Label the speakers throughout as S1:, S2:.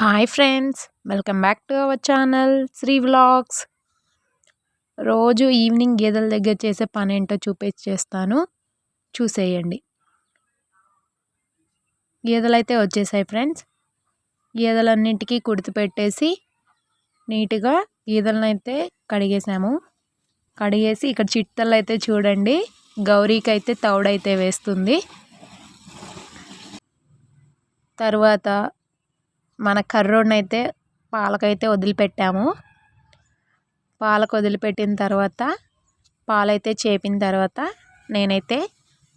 S1: Hi friends welcome back to our channel Sri vlogs రోజు evening గేదెల దగ్గర చేసే పని ఏంటో చూపించేస్తాను చూసేయండి. గేదెలు అయితే వచ్చేసాయి ఫ్రెండ్స్ గేదెలన్నింటికి కుడితి పెట్టేసి నీట్గా గేదెలను అయితే కడిగేసాము. కడిగేసి ఇక్కడ చిట్టలు అయితే చూడండి గౌరీకి అయితే తౌడైతే వేస్తుంది. తర్వాత మన కర్రోడ్నైతే అయితే పాలకైతే వదిలిపెట్టాము. పాలకు వదిలిపెట్టిన తర్వాత పాలైతే చేపిన తర్వాత నేనైతే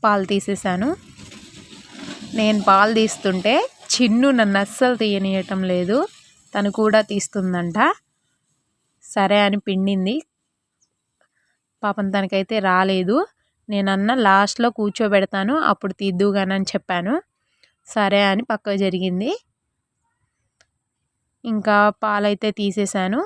S1: పాలు తీసేసాను నేను పాలు తీస్తుంటే చిన్ను నన్ను అస్సలు తీయనియటం లేదు. తను కూడా తీస్తుందంట. సరే అని పిండింది. పాపం తనకైతే రాలేదు. నేనన్న లాస్ట్లో కూర్చోబెడతాను. అప్పుడు తీద్దుగానని చెప్పాను. సరే అని పక్క జరిగింది. ఇంకా పాలైతే తీసేసాను.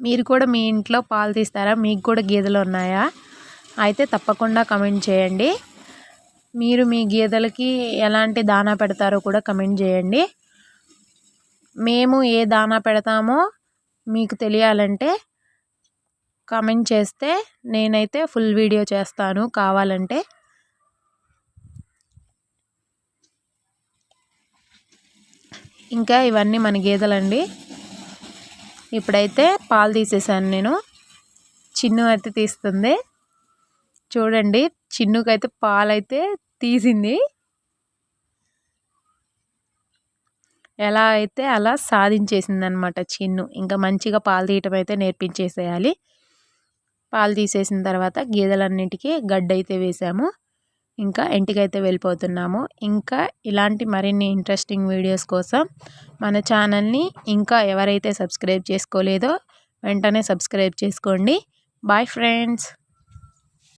S1: మీరు కూడా మీ ఇంట్లో పాలు తీస్తారా? మీకు కూడా గేదెలు ఉన్నాయా? అయితే తప్పకుండా కమెంట్ చేయండి. మీరు మీ గేదెలకి ఎలాంటి దానా పెడతారో కూడా కమెంట్ చేయండి. మేము ఏ దానా పెడతామో మీకు తెలియాలంటే కామెంట్ చేస్తే నేనైతే ఫుల్ వీడియో చేస్తాను. కావాలంటే ఇంకా ఇవన్నీ మన గేదెలండి. ఇప్పుడైతే పాలు తీసేసాను నేను. చిన్ను అయితే తీస్తుంది. చూడండి చిన్నుకైతే పాలైతే తీసింది. ఎలా అయితే అలా సాధించేసింది అనమాట చిన్ను. ఇంకా మంచిగా పాలు తీయటం అయితే నేర్పించేసేయాలి. పాలు తీసేసిన తర్వాత గేదెలన్నిటికీ గడ్డ అయితే వేసాము. ఇంకా ఇంటికైతే వెళ్ళిపోతున్నాము. ఇంకా ఇలాంటి మరిన్ని ఇంట్రెస్టింగ్ వీడియోస్ కోసం మన ఛానల్ని ఇంకా ఎవరైతే సబ్స్క్రైబ్ చేసుకోలేదో వెంటనే సబ్స్క్రైబ్ చేసుకోండి. Bye friends.